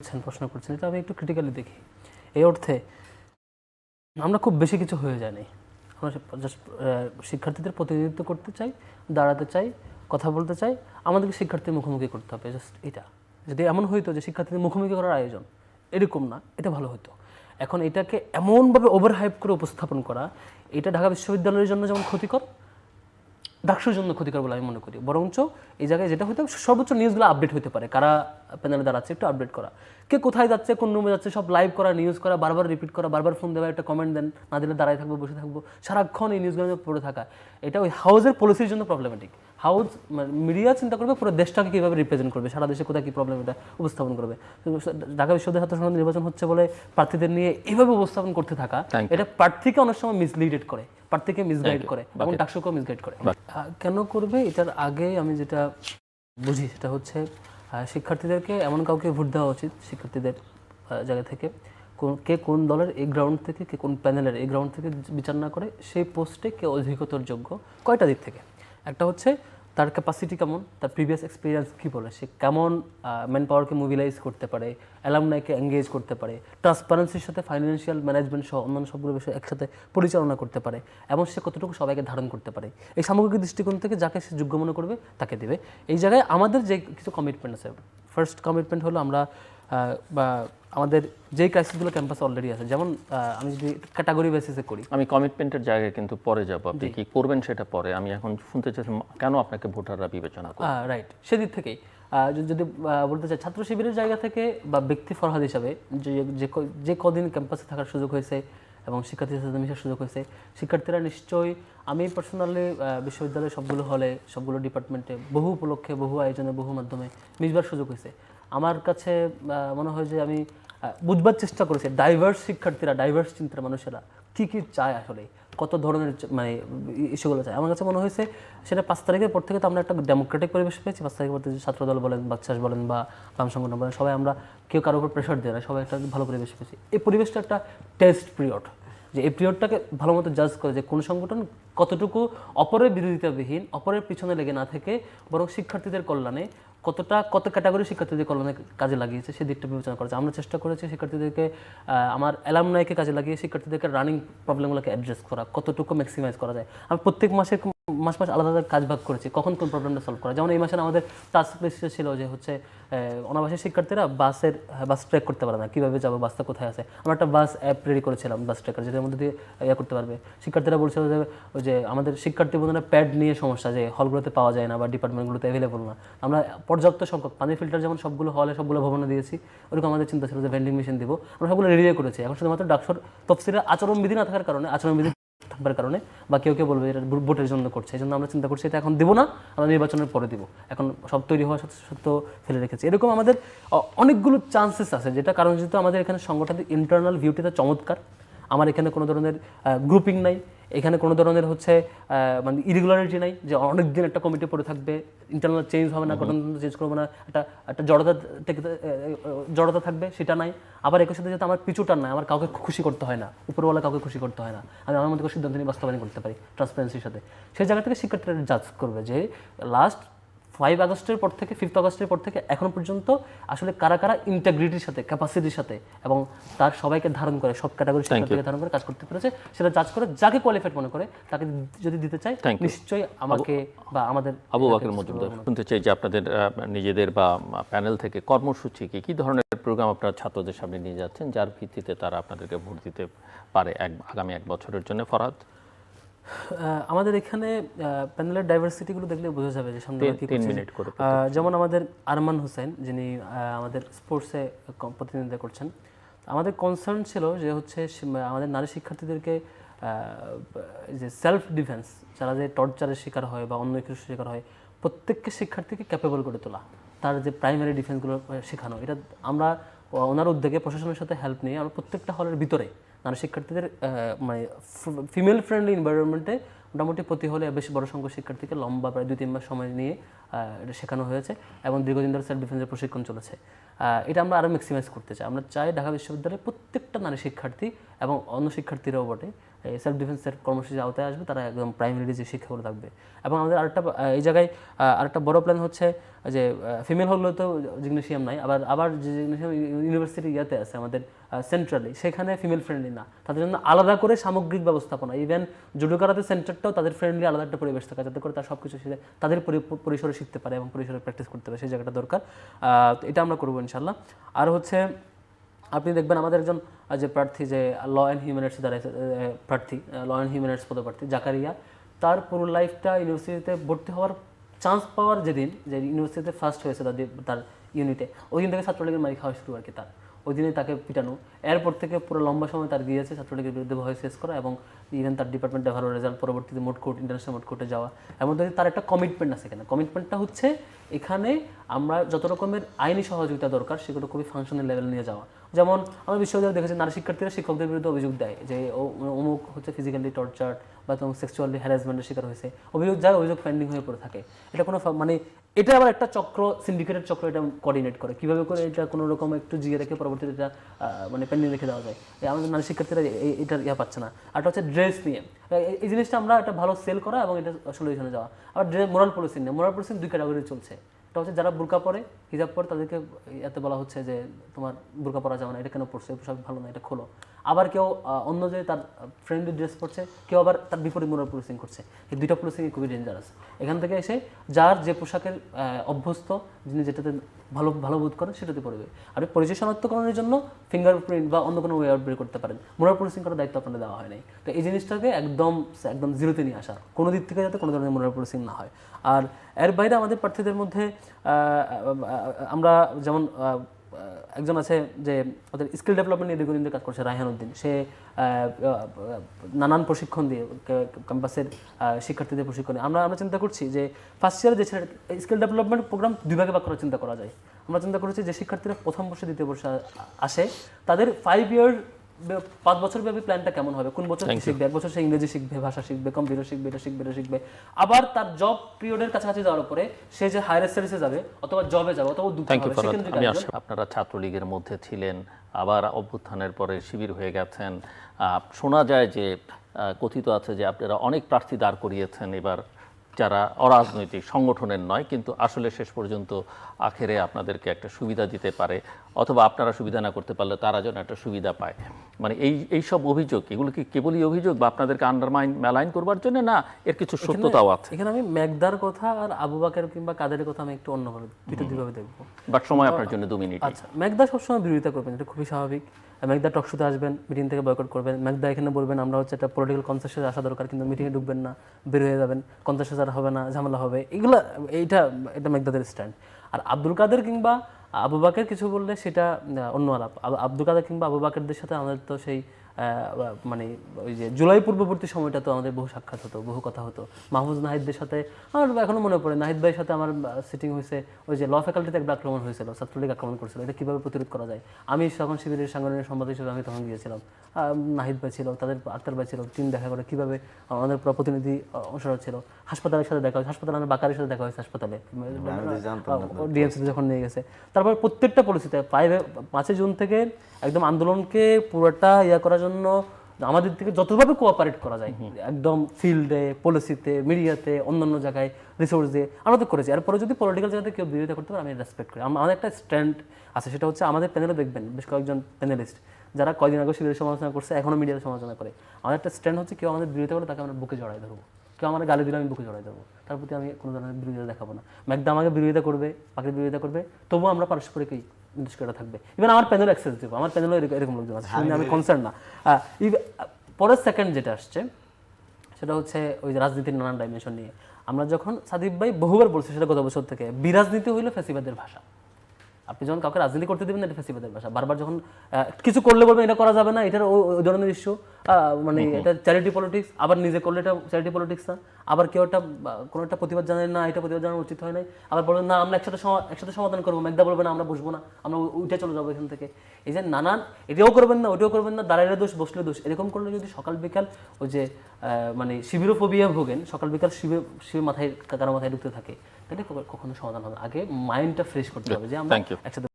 করছেন প্রশ্ন করছেন, এটা আমি একটু ক্রিটিক্যালি দেখি। এই অর্থে, আমরা খুব বেশি কিছু হয়ে যায়নি। আমরা শিক্ষার্থীদের প্রতিনিধিত্ব করতে চাই, দাঁড়াতে চাই, কথা বলতে চাই, আমাদেরকে শিক্ষার্থীর মুখোমুখি করতে হবে জাস্ট এটা। যদি এমন হইতো যে শিক্ষার্থীদের মুখোমুখি করার আয়োজন এরকম না, এটা ভালো হতো এখন এটাকে এমনভাবে ওভার হাইপ করে উপস্থাপন করা, এটা ঢাকা বিশ্ববিদ্যালয়ের জন্য যেমন ক্ষতিকর ডাকসুর জন্য ক্ষতিকর বলে আমি মনে করি। বরঞ্চ এই জায়গায় যেটা হতে সর্বোচ্চ নিউজগুলো আপডেট হতে পারে। কারা প্যানেলে দাঁড়াচ্ছে একটু আপডেট করা। কে কোথায় যাচ্ছে, কোন রুমে যাচ্ছে, সব লাইভ করা নিউজ করা, বারবার রিপিট করা, বারবার ফোন দেওয়া, একটা কমেন্ট দেন, না দিলে দাঁড়ায় থাকব, বসে থাকব, সারাক্ষণ এই নিউজগুলো পড়ে থাকা। এটা ওই হাউসের পলিসির জন্য প্রবলেমেটিক হাউস মিডিয়া চিন্তা করবে পুরো দেশটাকে কীভাবে রিপ্রেজেন্ট করবে? সারা দেশে কোথায় কী প্রবলেম এটা উপস্থাপন করবে? ঢাকা বিশ্ববিদ্যালয় ছাত্র সংসদ নির্বাচন হচ্ছে বলে প্রার্থীদের নিয়ে এইভাবে উপস্থাপন করতে থাকা এটা প্রার্থীকে অনেক সময় মিসলিডেড করে প্রার্থীকে মিসগাইড করে এবং ডাকসুকেও মিসগাইড করে। কেন করবে? এটার আগে আমি যেটা বুঝি সেটা হচ্ছে শিক্ষার্থীদেরকে এমন কাউকে ভোট দেওয়া উচিত শিক্ষার্থীদের জায়গা থেকে কোন- কে কোন দলের এই গ্রাউন্ড থেকে কে কোন প্যানেলের এই গ্রাউন্ড থেকে বিচার না করে সেই পোস্টে কে অধিকতর যোগ্য কয়টা দিক থেকে? একটা হচ্ছে তার ক্যাপাসিটি কেমন? তার প্রিভিয়াস এক্সপিরিয়েন্স কী বলে? সে কেমন ম্যান পাওয়ারকে মোবিলাইজ করতে পারে? অ্যালামনাইকে এঙ্গেজ করতে পারে? ট্রান্সপারেন্সির সাথে ফাইন্যান্সিয়াল ম্যানেজমেন্ট সহ অন্যান্য সবগুলো বিষয় একসাথে পরিচালনা করতে পারে? এবং সে কতটুকু সবাইকে ধারণ করতে পারে? এই সামগ্রিক দৃষ্টিকোণ থেকে যাকে সে যোগ্য মনে করবে, তাকে দেবে। এই জায়গায় আমাদের যে কিছু কমিটমেন্ট আছে ফার্স্ট কমিটমেন্ট হলো আমরা বা আমাদের যেই ক্রাইসিসগুলো ক্যাম্পাসে অলরেডি আছে যেমন আমি যদি ক্যাটাগরি বেসিসে করি। আমি কমিটমেন্টের জায়গায় কিন্তু পরে যাব। আপনি কি করবেন সেটা পরে? আমি এখন শুনতে চাই কেন আপনাকে ভোটাররা বিবেচনা করে? রাইট সেদিক থেকেই। যদি- বলতে চাই ছাত্র শিবিরের জায়গা থেকে বা ব্যক্তি ফরহাদ হিসাবে যে যে যে কদিন ক্যাম্পাসে থাকার সুযোগ হয়েছে এবং শিক্ষার্থীদের সাথে মেশার সুযোগ হয়েছে শিক্ষার্থীরা নিশ্চয়ই আমি পার্সোনালি বিশ্ববিদ্যালয়ের সবগুলো হলে সবগুলো ডিপার্টমেন্টে বহু উপলক্ষে বহু আয়োজনে বহু মাধ্যমে মিশবার সুযোগ হয়েছে। আমার কাছে মনে হয় যে আমি বুঝবার চেষ্টা করেছি ডাইভার্স শিক্ষার্থীরা ডাইভার্স চিন্তার মানুষেরা কী কী চায় আসলে, কত ধরনের মানে ইস্যুগুলো চায়। আমার কাছে মনে হয়েছে সেটা পাঁচ তারিখের পর থেকে তো আমরা একটা ডেমোক্রেটিক পরিবেশ পেয়েছি, পাঁচ তারিখের পর থেকে ছাত্রদল বলেন বাচ্চাস বলেন বা বাম সংগঠন বলেন, সবাই আমরা কেউ কারোর উপর প্রেশার দেয় না সবাই একটা ভালো পরিবেশ পেয়েছি। এই পরিবেশটা একটা টেস্ট পিরিয়ড যে এই পিরিয়ডটাকে ভালো মতো জাজ করে যে কোন সংগঠন কতটুকু অপরের বিরোধিতাবিহীন, অপরের পিছনে লেগে না থেকে বরং শিক্ষার্থীদের কল্যাণে কতটা, কত ক্যাটাগরি শিক্ষার্থীদের কল্যাণে কাজে লাগিয়েছে সেই দিকটা বিবেচনা করেছে। আমরা চেষ্টা করেছি শিক্ষার্থীদেরকে আমার অ্যালামনাইকে কাজে লাগিয়ে শিক্ষার্থীদেরকে রানিং প্রবলেমগুলোকে অ্যাড্রেস করা, কতটুকু ম্যাক্সিমাইজ করা যায়। আমি প্রত্যেক মাসে মাস মাস আলাদা আলাদা কাজ ভাগ করেছি কখন কোন প্রবলেমটা সলভ করা। যেমন এই মাসে আমাদের টাস্ক লিস্টে ছিল যে হচ্ছে আহ, অনাবাসী শিক্ষার্থীরা বাসের বাস ট্র্যাক করতে পারে না কীভাবে যাব বাসটা কোথায় আছে। আমরা একটা বাস অ্যাপ রেডি করেছিলাম বাস ট্র্যাকার যেটার মধ্যে দিয়ে ইয়ে করতে পারবে। শিক্ষার্থীরা বলছিল যে ওই যে আমাদের শিক্ষার্থী বোধনের প্যাড নিয়ে সমস্যা যে হলগুলোতে পাওয়া যায় না বা ডিপার্টমেন্টগুলোতে অ্যাভেলেবল না। আমরা পর্যাপ্ত সংখ্যক পানি ফিল্টার যেমন সবগুলো হলে সবগুলো ভবনে দিয়েছি ওরকম আমাদের চিন্তা ছিল যে ভেন্ডিং মেশিন দিব। আমরা সবগুলো রেডি করেছি। এখন শুধুমাত্র ডাকসর তফসিলের আচরণবিধি না থাকার কারণে আচরণবিধি থাকবার কারণে বা কেউ কেউ বলবে এটা ভোটের জন্য করছে, এই জন্য আমরা চিন্তা করছি এটা এখন দেবো না, আমরা নির্বাচনের পরে দেবো। এখন সব তৈরি হওয়ার সাথে সত্য ফেলে রেখেছি। এরকম আমাদের অনেকগুলো চান্সেস আছে, যেটা কারণ যেহেতু আমাদের এখানে সংগঠনের ইন্টারনাল ভিউটিটা চমৎকার। আমার এখানে কোনো ধরনের গ্রুপিং নাই। এখানে কোনো ধরনের হচ্ছে মানে ইরেগুলারিটি নাই যে অনেক দিন একটা কমিটি পড়ে থাকবে ইন্টারনাল চেঞ্জ হবে না গঠনতন্ত্র চেঞ্জ করব না একটা একটা জড়তা জড়তা থাকবে সেটা নাই। আবার একই সাথে যাতে আমার পিছুটা নাই আমার কাউকে খুশি করতে হয় না উপরওয়ালা কাউকে খুশি করতে হয় না আমি আমার মধ্যে সিদ্ধান্ত নিয়ে বাস্তবায়ন করতে পারি ট্রান্সপারেন্সির সাথে। সেই জায়গা থেকে শিক্ষার্থীরা জাজ করবে যে লাস্ট ফাইভ আগস্টের পর থেকে ফিফথ আগস্টের পর থেকে এখন পর্যন্ত আসলে কারা কারা ইন্টাগ্রিটির সাথে ক্যাপাসিটির সাথে এবং তার সবাইকে ধারণ করে সব ক্যাটাগরি শিক্ষার্থীকে ধারণ করে কাজ করতে পেরেছে সেটা জাজ করে যাকে কোয়ালিফাইড মনে করে তাকে যদি দিতে চাই নিশ্চয়ই আমাকে বা আমাদের আবু বাকের মজুমদার শুনতে চাই যে আপনাদের নিজেদের বা প্যানেল থেকে কর্মসূচি কি কি ধরনের প্রোগ্রাম আপনারা ছাত্রদের সামনে নিয়ে যাচ্ছেন যার ভিত্তিতে তারা আপনাদেরকে ভোট দিতে পারে এক আগামী এক বছরের জন্য ফরাদ আমাদের এখানে প্যানেলের ডাইভার্সিটিগুলো দেখলে বোঝা যাবে যে সামনে কি মিনিট করে যেমন আমাদের আরমান হোসেন যিনি আমাদের স্পোর্টসে প্রতিনিধিত্ব করছেন। আমাদের কনসার্ন ছিল যে হচ্ছে আমাদের নারী শিক্ষার্থীদেরকে যে সেলফ ডিফেন্স যারা যে টর্চারের শিকার হয় বা অন্য কিছুর শিকার হয় প্রত্যেককে শিক্ষার্থীকে ক্যাপেবল করে তোলা। তার যে প্রাইমারি ডিফেন্সগুলো শেখানো। এটা আমরা ওনার উদ্যোগে প্রশাসনের সাথে হেল্প নিয়ে আমরা প্রত্যেকটা হলের ভিতরে নারী শিক্ষার্থীদের মানে ফিমেল ফ্রেন্ডলি এনভায়রনমেন্টে মোটামুটি প্রতি হলে বেশ বড় সংখ্যক শিক্ষার্থীকে লম্বা প্রায় দুই তিন মাস সময় নিয়ে এটা শেখানো হয়েছে এবং দীর্ঘদিন ধরে সেলফ ডিফেন্সের প্রশিক্ষণ চলেছে। এটা আমরা আরও ম্যাক্সিমাইজ করতে চাই। আমরা চাই ঢাকা বিশ্ববিদ্যালয়ে প্রত্যেকটা নারী শিক্ষার্থী এবং অন্য শিক্ষার্থীরাও বটে সেলফ ডিফেন্সের কর্মসূচির আওতায় আসবে, তারা একদম প্রাইমারি যে শিক্ষাগুলো থাকবে। এবং আমাদের আরেকটা এই জায়গায় আরেকটা বড় প্ল্যান হচ্ছে যে ফিমেল হলে তো জিগনেশিয়াম নাই, আবার আবার যে জিগনেশিয়াম ইউনিভার্সিটি ইয়াতে আছে আমাদের সেন্ট্রালি সেখানে ফিমেল ফ্রেন্ডলি না। তাদের জন্য আলাদা করে সামগ্রিক ব্যবস্থাপনা ইভেন জুডোকারাতে সেন্টারটাও তাদের ফ্রেন্ডলি আলাদা একটা পরিবেশ থাকে, যাতে করে তারা সব কিছু শিখে, তাদের পরি- পরিসরে শিখতে পারে এবং পরিসরে প্র্যাকটিস করতে পারে, সেই জায়গাটা দরকার। এটা আমরা করব ইনশাল্লাহ আর হচ্ছে আপনি দেখবেন আমাদের একজন যে প্রার্থী, যে ল অ্যান্ড হিউম্যান দাঁড়িয়েছে প্রার্থী ল অ্যান্ড হিউম্যান পদপ্রার্থী, জাকারিয়া, তার পুরো লাইফটা ইউনিভার্সিটিতে ভর্তি হওয়ার চান্স পাওয়ার যেদিন, যে ইউনিভার্সিটিতে ফার্স্ট হয়েছে তাদের, তার ইউনিটে ওই দিন থেকে ছাত্রলীগের মারি খাওয়া শুরু আর কি তার। ওই দিনে তাকে পিটানো। এরপর থেকে পুরো লম্বা সময় তার গিয়েছে ছাত্রলীগের বিরুদ্ধে ভয় শেষ করা এবং ইভেন তার ডিপার্টমেন্টে ভালো রেজাল্ট পরবর্তীতে মোট কোর্ট ইন্টারন্যাশনাল মোট কোর্টে যাওয়া। এমন তার একটা কমিটমেন্ট আছে এখানে। কমিটমেন্টটা হচ্ছে এখানে আমরা যত রকমের আইনি সহযোগিতা দরকার, সেগুলো খুবই ফাংশনাল লেভেল নিয়ে যাওয়া। যেমন আমরা বিশ্ববিদ্যালয়ে দেখেছি নারী শিক্ষার্থীরা শিক্ষকদের বিরুদ্ধে অভিযোগ দেয় যে অমুক হচ্ছে ফিজিক্যালি টর্চার বা তোমার সেক্সুয়ালি হ্যারাসমেন্টের শিকার হয়েছে। অভিযোগ যায় অভিযোগ পেন্ডিং হয়ে পড়ে থাকে। এটা কোনো মানে এটা আবার একটা চক্র সিন্ডিকেটের চক্র এটা কোঅর্ডিনেট করে। কীভাবে করে এটা কোনো রকম একটু জিয়ে রেখে পরবর্তীতে এটা মানে পেন্ডিং রেখে দেওয়া যায়? আমাদের নারী শিক্ষার্থীরা এটা ইয়া পাচ্ছে না। আর হচ্ছে ড্রেস নিয়ে এই- জিনিসটা আমরা একটা ভালো সেল করা এবং এটা সলিউশনে যাওয়া। ড্রেস মোরাল পলিসি নিয়ে। মোরাল পলিসি দুই ক্যাটাগরি চলছে। এটা হচ্ছে যারা বুরকা পরে, হিজাব পরে, তাদেরকে এতে বলা হচ্ছে যে তোমার বুরকা পরা যাবে না, এটা কেন পড়ছে পোশাক ভালো না, এটা খোলো। আবার কেউ অন্য যে তার ফ্রেন্ডলি ড্রেস পরছে, কেউ আবার তার বিপরীত মোরাল পুলিশিং করছে। এই দুইটা পুলিশিং খুবই ডেঞ্জারাস এখান থেকে এসে যার যে পোশাকের অভ্যস্ত, যিনি যেটাতে ভালো ভালো বোধ করেন, সেটাতে পড়বে। আর পরিচয় শনাক্তকরণের জন্য ফিঙ্গারপ্রিন্ট বা অন্য কোনো ওয়ে আউট বের করতে পারেন। মোরাল পুলিশিং করার দায়িত্ব আপনাদের দেওয়া হয় নাই। তো এই জিনিসটাকে একদম একদম জিরোতে নিয়ে আসা। কোনো দিক থেকে যাতে কোনো ধরনের মোরাল পুলিশিং না হয়। আর এর বাইরে আমাদের প্রার্থীদের মধ্যে আমরা যেমন একজন আছে যে ওদের স্কিল ডেভেলপমেন্ট নিয়ে দীর্ঘদিন কাজ করছে, রায়হান উদ্দিন। সে নানান প্রশিক্ষণ দিয়ে ক্যাম্পাসের শিক্ষার্থীদের প্রশিক্ষণ আমরা আমরা চিন্তা করছি যে ফার্স্ট ইয়ারে যে স্কিল ডেভেলপমেন্ট প্রোগ্রাম দুই ভাগে ভাগ করার চিন্তা করা যায়। আমরা চিন্তা করেছি যে শিক্ষার্থীরা প্রথম বর্ষে, দ্বিতীয় বর্ষে আসে, তাদের ফাইভ ইয়ার পাঁচ বছর ব্যাপী প্ল্যানটা কেমন হবে? কোন বছর শিখবে? এক বছর সে ইংরেজি শিখবে ভাষা শিখবে কম্পিউটার শিখবে এটা শিখবে এটা শিখবে। আবার তার জব পিরিয়ডের কাছাকাছি যাওয়ার পরে সে যে হায়ার স্টাডিজে যাবে অথবা জবে যাবে অথবা আসলে আপনারা ছাত্রলীগের মধ্যে ছিলেন আবার অভ্যুত্থানের পরে শিবির হয়ে গেছেন। আহ, শোনা যায় যে কথিত আছে যে আপনারা অনেক প্রার্থী দাঁড় করিয়েছেন এবার যারা অরাজনৈতিক সংগঠনের নয় কিন্তু আসলে শেষ পর্যন্ত আখেরে আপনাদেরকে একটা সুবিধা দিতে পারে অথবা আপনারা সুবিধা না করতে পারলে তারা যেন একটা সুবিধা পায়। মানে এই এই সব অভিযোগ এগুলো কি কেবলই অভিযোগ বা আপনাদেরকে আন্ডারমাইন মেলাইন করবার জন্য না এর কিছু সত্যতাও আছে? এখানে আমি মেঘদার কথা আর আবু বাকের কিংবা কাদের কথা আমি একটু অন্যভাবে দুটো দুইভাবে দেখব। বাট সময় আপনার জন্য দু মিনিট আচ্ছা মেঘদা সবসময় বিরোধিতা করবেন এটা খুবই স্বাভাবিক। মেঘদা টকশুতে আসবেন মিটিং থেকে বয়কট করবেন। ম্যাকদা এখানে বলবেন, আমরা হচ্ছে একটা পলিটিক্যাল কনসেসে আসা দরকার, কিন্তু মিটিংয়ে ঢুকবেন না, বের হয়ে যাবেন। কনসেসে আর হবে না, ঝামেলা হবে। এগুলো, এইটা, এটা ম্যাকদাদের স্ট্যান্ড আর আব্দুল কাদের কিংবা আবু বাকের কিছু বললে সেটা অন্য আলাপ। আব্দুল কাদের কিংবা আবু বাকেরদের সাথে আমাদের তো সেই মানে ওই যে জুলাই পূর্ববর্তী সময়টা তো আমাদের বহু সাক্ষাৎ হতো বহু কথা হতো। মাহফুজ নাহিদদের সাথে আমার এখনও মনে পড়ে। নাহিদ ভাইয়ের সাথে আমার সিটিং হয়েছে ওই যে ল ফ্যাকাল্টিতে একটা আক্রমণ হয়েছিল ছাত্রলীগ আক্রমণ করেছিল। এটা কীভাবে প্রতিরোধ করা যায়? আমি তখন শিবিরের সাংগঠনিক সম্পাদক হিসেবে আমি তখন গিয়েছিলাম। নাহিদ ভাই ছিল তাদের আক্তার ভাই ছিল টিম দেখা করে কীভাবে আমাদের পুরো প্রতিনিধি অনুসরণ ছিল। হাসপাতালের সাথে দেখা হয়েছে হাসপাতালে আমার বাকারের সাথে দেখা হয়েছে হাসপাতালে। ডিএমসিতে যখন নিয়ে গেছে। তারপর প্রত্যেকটা পলিসিতে ফাইভ পাঁচই জুন থেকে একদম আন্দোলনকে পুরোটা ইয়া করার জন্য আমাদের থেকে যতভাবে কোঅপারেট করা যায় একদম ফিল্ডে পলিসিতে মিডিয়াতে অন্যান্য জায়গায় রিসোর্স দিয়ে আমরা তো করেছি। এরপরে যদি পলিটিক্যাল জায়গাতে কেউ বিরোধিতা করতে পারে আমি রেসপেক্ট করি। আম- আমাদের একটা স্ট্যান্ড আছে সেটা হচ্ছে আমাদের প্যানেলে দেখবেন বেশ কয়েকজন প্যানেলিস্ট যারা কয়দিন আগে শিবিরের সমালোচনা করছে এখনও মিডিয়াতে সমালোচনা করে। আমাদের একটা স্ট্যান্ড হচ্ছে কেউ আমাদের বিরোধিতা করে তাকে আমরা বুকে জড়াই ধরবো। কেউ আমার গালি দিলে আমি বুকে জড়াই দেবো তার প্রতি আমি কোনো ধরনের বিরোধিতা দেখাবো না। ম্যাকদা আমাকে বিরোধিতা করবে বাকি বিরোধিতা করবে তবুও আমরা পারস্পরিকই থাকবে। ইভেন আমার প্যানেল অ্যাক্সেস দেবো আমার প্যানেলও এরকম লোকজন আছে সেটা আমি কনসার্ন না। পরের সেকেন্ড যেটা আসছে সেটা হচ্ছে ওই রাজনীতির নানান ডাইমেনশন নিয়ে। আমরা যখন সাদিব ভাই বহুবার বলছি সেটা গত বছর থেকে বিরাজনীতি হইল ফেসিবাদের ভাষা। আপনি যখন কাউকে রাজনীতি করতে দেবেন না এটা ফেসিবাদের ভাষা। বারবার যখন কিছু করলে বলবেন এটা করা যাবে না এটার ওই ধরনের ইস্যু মানে এটা চ্যারিটি পলিটিক্স আবার নিজে করলে এটা চ্যারিটি পলিটিক্স না। আবার কেউ একটা কোনো একটা প্রতিবাদ জানেন না এটা প্রতিবাদ জানানো উচিত হয় নাই। আবার বলবেন না আমরা একসাথে একসাথে সমাধান করব। মেঘদা বলবে না আমরা বসবো না আমরা উঠে চলে যাব এখান থেকে। এই যে নানান এটাও করবেন না ওটাও করবেন না দাঁড়াইলে দোষ বসলে দোষ। এরকম করলে যদি সকাল বিকাল ওই যে মানে শিবিরোফোবিয়া ভোগেন সকাল বিকাল শিবির শিবির মাথায় কারও মাথায় ঢুকতে থাকে তাহলে কখনো সমাধান হবে। আগে মাইন্ডটা ফ্রেশ করতে হবে যে আমরা একসাথে